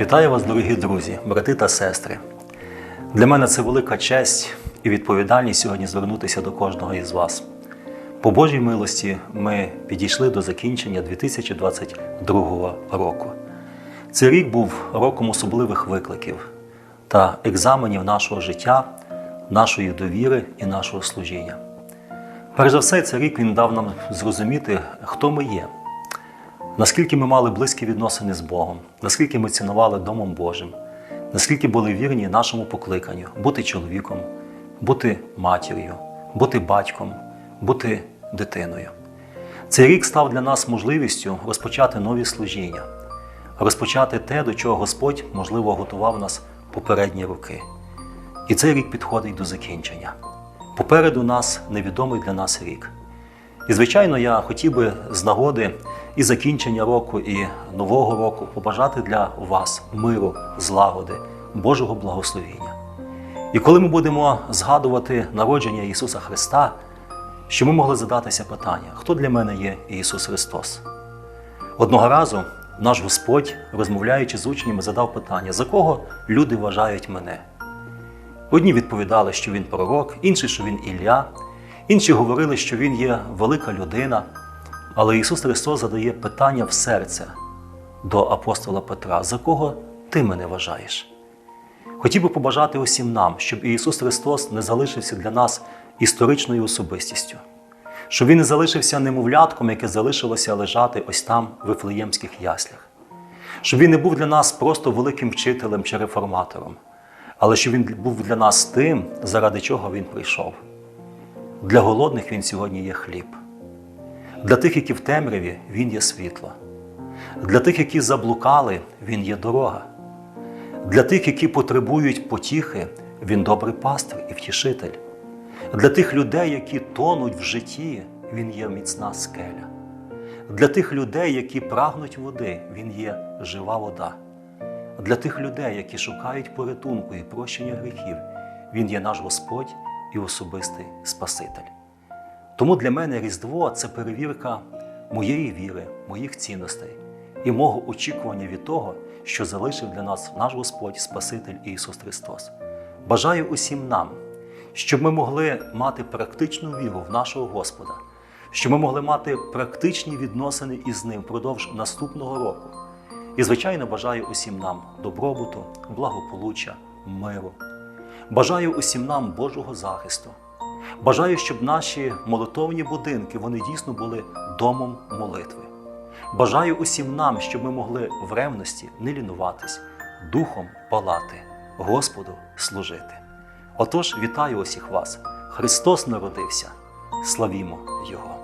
Вітаю вас, дорогі друзі, брати та сестри. Для мене це велика честь і відповідальність сьогодні звернутися до кожного із вас. По Божій милості ми підійшли до закінчення 2022 року. Цей рік був роком особливих викликів та екзаменів нашого життя, нашої довіри і нашого служіння. Перш за все, цей рік він дав нам зрозуміти, хто ми є, наскільки ми мали близькі відносини з Богом, наскільки ми цінували Домом Божим, наскільки були вірні нашому покликанню бути чоловіком, бути матір'ю, бути батьком, бути дитиною. Цей рік став для нас можливістю розпочати нові служіння, розпочати те, до чого Господь, можливо, готував нас попередні роки. І цей рік підходить до закінчення. Попереду нас невідомий для нас рік. І, звичайно, я хотів би з нагоди і закінчення року, і нового року побажати для вас миру, злагоди, Божого благословіння. І коли ми будемо згадувати народження Ісуса Христа, що ми могли задатися питання, хто для мене є Ісус Христос? Одного разу наш Господь, розмовляючи з учнями, задав питання, за кого люди вважають мене? Одні відповідали, що він пророк, інші, що він Ілля, інші говорили, що він є велика людина. Але Ісус Христос задає питання в серце до апостола Петра: за кого ти мене вважаєш? Хотів би побажати усім нам, щоб Ісус Христос не залишився для нас історичною особистістю, щоб Він не залишився немовлятком, яке залишилося лежати ось там, в Вифлеємських яслях, щоб Він не був для нас просто великим вчителем чи реформатором, але щоб Він був для нас тим, заради чого Він прийшов. Для голодних Він сьогодні є хліб. Для тих, які в темряві, Він є світло. Для тих, які заблукали, Він є дорога. Для тих, які потребують потіхи, Він добрий пастир і втішитель. Для тих людей, які тонуть в житті, Він є міцна скеля. Для тих людей, які прагнуть води, Він є жива вода. Для тих людей, які шукають порятунку і прощення гріхів, Він є наш Господь і особистий Спаситель. Тому для мене Різдво це перевірка моєї віри, моїх цінностей і мого очікування від того, що залишив для нас наш Господь, Спаситель Ісус Христос. Бажаю усім нам, щоб ми могли мати практичну віру в нашого Господа, щоб ми могли мати практичні відносини із Ним впродовж наступного року. І, звичайно, бажаю усім нам добробуту, благополуччя, миру. Бажаю усім нам Божого захисту. Бажаю, щоб наші молитовні будинки вони дійсно були домом молитви. Бажаю усім нам, щоб ми могли в ревності не лінуватись, духом палати, Господу служити. Отож, вітаю усіх вас! Христос народився! Славімо Його!